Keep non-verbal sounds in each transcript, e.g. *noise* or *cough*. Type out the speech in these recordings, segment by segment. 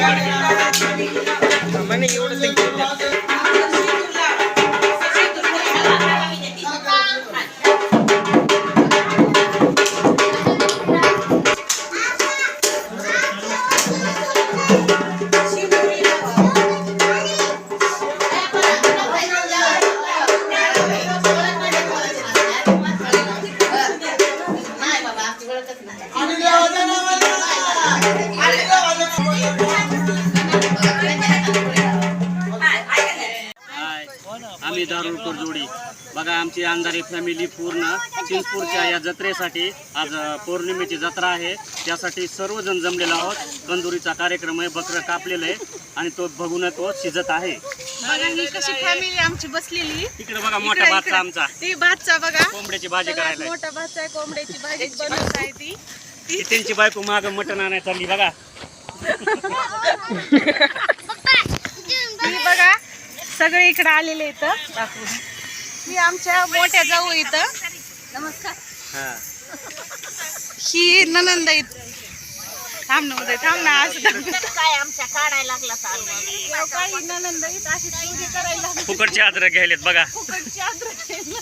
हाय आम्ही दारुडकर जोडी बघा आमची अंधारी फॅमिली पूर्ण चिंचपूरच्या या जत्रेसाठी आज पौर्णिमेची जत्रा आहे. त्यासाठी सर्वजण जमलेलो आहोत. कंदुरीचा कार्यक्रम आहे बकरं कापलेलं आहे आणि तो बघून तो शिजत आहे. बघा ही कशी फॅमिली आमची बसलेली. तिकडे बघा मोठा भातचा. आमचा. ती भातचा बघा. कोंबड्याची भाजी करायला. मोठा भातचा आहे कोंबड्याची भाजी बनवत आहे ती. ती त्यांची बायको माग मटण आणायला चालली बघा. *laughs* ही बघा सगळे इकडे आलेले इथं. ही आमच्या मोठ्या जाऊ इथं. नमस्कार. हा. ही ननंद आहेत. थांब ना उदय थांब ना असं काय आमच्या काढायला लागला काही ननंद अशी चोरी करायला लागली. फुकटचे अद्रक घ्यायलेत बघा. फुकटची अद्रक आहे ना.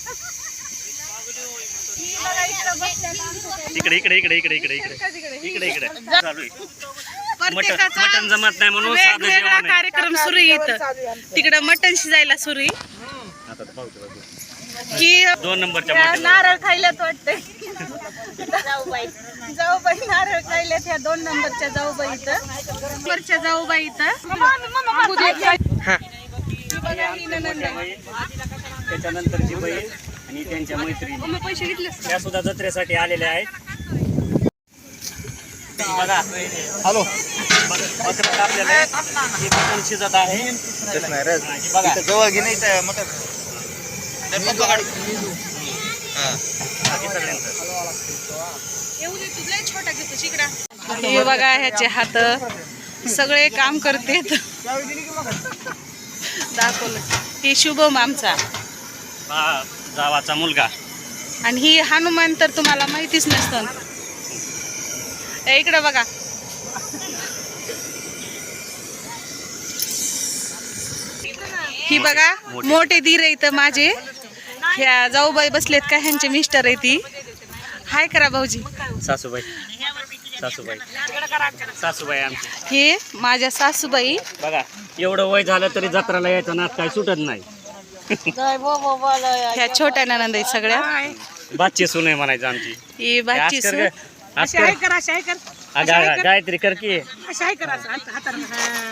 ही बघा इकडं इकडे इकडे इकडे. इकडे इकडे इकडे. इकडे इकडे. चालू आहे. प्रत्येकाचा मटण जमत नाही म्हणून साधं वेगवेगळा जेवण आहे. कार्यक्रम सुरू आहे इथं. तिकडं मटण शिजायला सुरू आहे. आता तर पाहू ते बघू. की दोन नंबरच्या त्या मटण नारळ खायलाच वाटतंय. जाऊबाई नारळ खायल्यात ह्या दोन नंबरच्या जाऊबाई इथं. नंबरच्या जाऊबाई इथं. ही. आहे. त्याच्यानंतरची बहीण आणि त्यांच्या मैत्रिणी. का? त्या सुद्धा जत्रेसाठी आलेल्या आहेत. बघा. हॅलो. बकरं कापलेलं आहे. हे मटण शिजत आहे. बघा. जवळ घे नाही तर मटण हे. ह्याचे हात सगळे काम करते दाखवलं. हे शुभम आमचा. हा जावाचा मुलगा. आणि ही हनुमान तर तुम्हाला माहितीच नसतं. इकडं बघा. ही बघा मोठे धीर आहे इथं माझे. ह्या जाऊबाई बसलेत का? ह्यांचे मिस्टर आहे ती. हाय करा भाऊजी. सासूबाई. सासूबाई. सासूबाई आमची. हे माझ्या सासूबाई. बघा एवढं वय झालं तरी जत्राला यायचं नात काय सुटत नाही. ह्या छोट्या ननंद आहेत सगळ्या. बादची सून आहे म्हणायचं आमची. ही ग. आज कर. अगं, अगं, गायत्री कर की.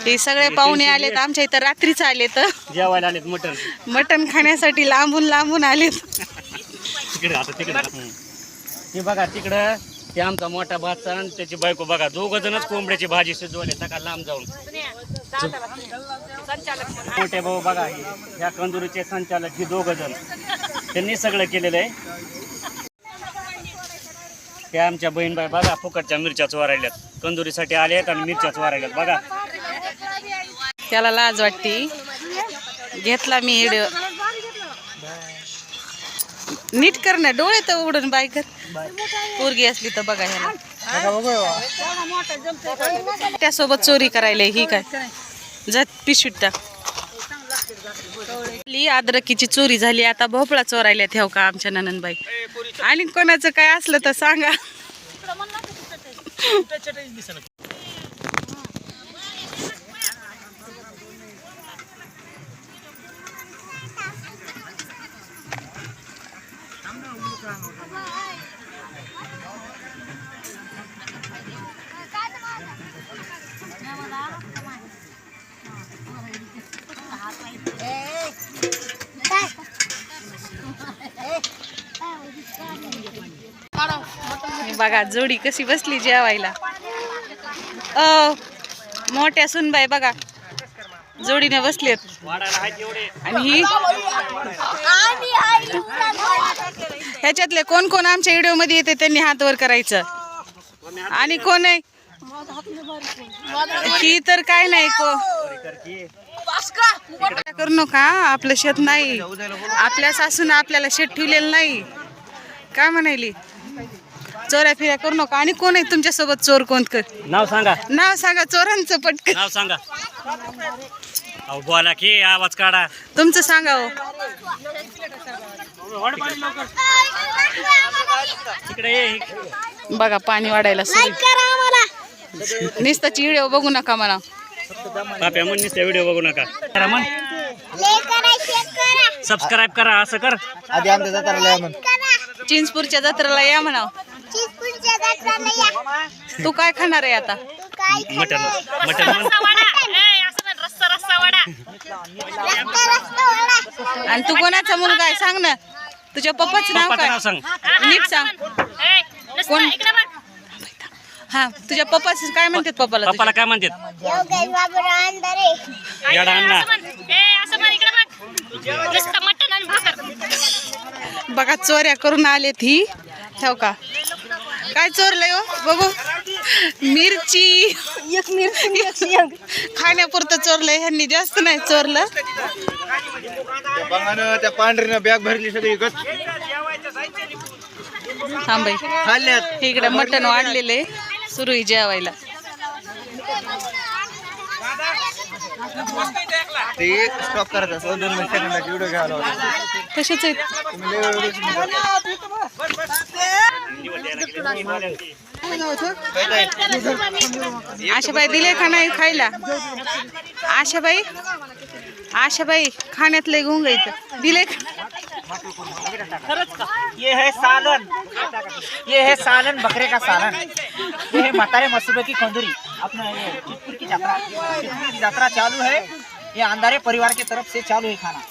हे सगळे पाहुणे आलेत आमच्या इथं रात्रीच आलेत. जेवायला आलेत मटण. मटण खाण्यासाठी लांबून लांबून आलेत. तिकडे आता तिकडे. हं. बघा तिकडं ते आमचा मोठा भातचा आणि त्याची बायको बघा दोघ जणच कोंबड्याची भाजी शिजवले सकाळ लांब जाऊन. मोठे भाऊ बघा हे. ह्या कंदुरीचे संचालक हे दोघ जण. त्यांनी सगळं केलेलं आहे. त्या आमच्या बहीणबाई बघा फुकटच्या मिरच्याच वारायल्यात कंदुरीसाठी आल्यात आणि मिरच्याच वारायल्यात बघा. त्याला लाज वाटती. घेतला मी हिड नीट कर ना डोळे तर उघडून बाय कर. पोरगी असली तर बघा ह्याला. त्यासोबत चोरी करायला ही काय? जात पिशवीत टाक. ली अद्रकीची चोरी झाली आता भोपळा चोरायला ठेव का आमच्या ननंदबाई? आणि कोणाचं काय असलं तर सांगा. बघा जोडी कशी बसली जेवायला. अ मोठ्या सुनबाई बघा जोडीने बसलेत. आहेत आणि ही ह्याच्यातले कोण कोण आमच्या व्हिडिओमध्ये येते त्यांनी हात वर करायचं. आणि कोण आहे? ही तर काय नाही को करू नका आपलं शेत नाही. आपल्या सासून आपल्याला शेत ठेवलेलं नाही. काय म्हणायली? चोऱ्या फिऱ्या करू नका. आणि कोण आहे तुमच्यासोबत चोर कोण कर? नाव सांगा. नाव सांगा चोरांचं पटकन. नाव सांगा. अहो बोला की आवाज काढा. तुमचं सांगा हो. इकडे ये बघा पाणी वाढायला सुरू. निस्ताची व्हिडिओ बघू नका मला. पाप्या व्हिडिओ बघू नका. करा मग. सबस्क्राईब करा असं कर. आधी आमच्या जत्राला या म्हण चिंचपूरच्या जत्रेला या म्हणा तू काय खाणार आहे आता? मटन मटन आणि तू कोणाचा मुलगा आहे? सांग ना. तुझ्या पप्पाचं नाव काय? सांग. नीट सांग. कोण? हा तुझ्या पप्पाचं काय म्हणतात पप्पाला पप्पाला काय म्हणतात? बघा. चोऱ्या करून आले ती ठेव का? काय चोरलंय हो? बघू. मिरची. एक मिरची खाण्यापुरतं चोरलंय ह्यांनी जास्त नाही चोरलं. त्या पांढरीनं बॅग भरली सगळी गच. थांबाई इकडे मटण वाढलेले सुरू आहे जेवायला. ते स्टॉप असं. दोन सेकंदाची व्हिडिओ घ्यायला आहेत. लय? आशाबाई दिले का नाही खायला? आशाबाई आशाबाई खाण्यातले गुंग इथं. दिले का? ये है सालन. ये है सालन बकरे का सालन. ये है मतारे मसूबे की कंदूरी अपना ये चितपुर की यात्रा चितपुर की यात्रा चालू है। ये अंधारे परिवार की तरफ से चालू है खाना।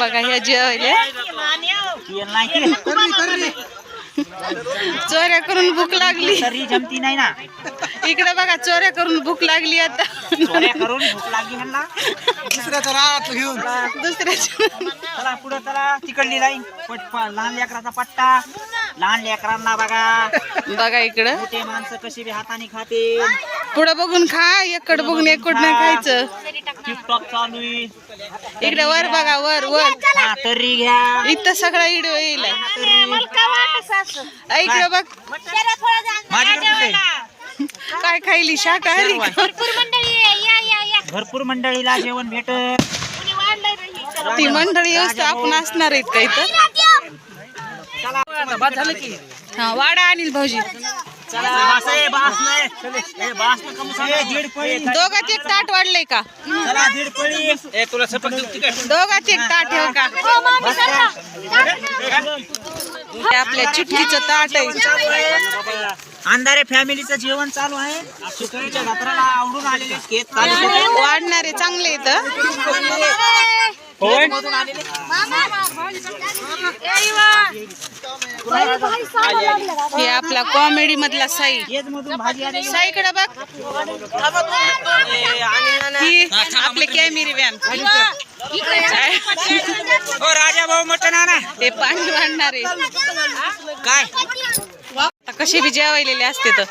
बघा नाही चोऱ्या करून भूक लागली. तरी जमती नाही ना. इकडे बघा चोऱ्या करून भूक लागली आता. चोऱ्या करून भूक लागली ह्यांना. दुसऱ्याचा घेऊन. दुसऱ्याच्या चला पुढे चला तिकडली लाईन. पट प- लहान लेकराचा पट्टा. लहान लेकरांना बघा. बघा इकडं. मोठे माणसं कशी बी हाताने खाते. पुढं बघून खा एकड बघून एकड नाही खायचं. टिकटॉक चालू आहे. इकडे वर बघा वर वर. हा तर्री घ्या. इथं सगळा व्हिडिओ येईल. इकडे बघ. माझी कुठे? काय खायली? शाकाहारी का? भरपूर मंडळीला जेवण भेटत ती मंडळी येऊस आपण असणार आहेत का? इथं हा वाडा अनिल भाऊजी. दोघात एक ताट वाढलंय का? चला दीड पळी. दोघात एक ताट ठेव का? हे आपल्या चिठ्ठीचं ताट आहे. अंधारे फॅमिलीचं जेवण चालू आहे. सुकळीच्या जत्राला आवडून आलेले केक वाढणारे चांगले इथं मधून आलेले हे आपला कॉमेडी मधला साई. केज मधून भाजी आलेली साईकडे बघ. ही आपले कॅमेरे व्हॅन. हो राजा भाऊ मटन आणा. ते पाणी वाढणारे काय? आता कसे बी जेवायलेले असते तर.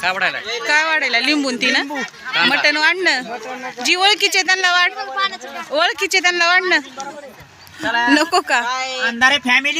काय वाढायला काय वाढायला लिंबून ती ना? मटण वाढणं. जी ओळखीचे त्यांना वाढ. ओळखीचे त्यांना वाढणं. नको का? अंधारे फॅमिली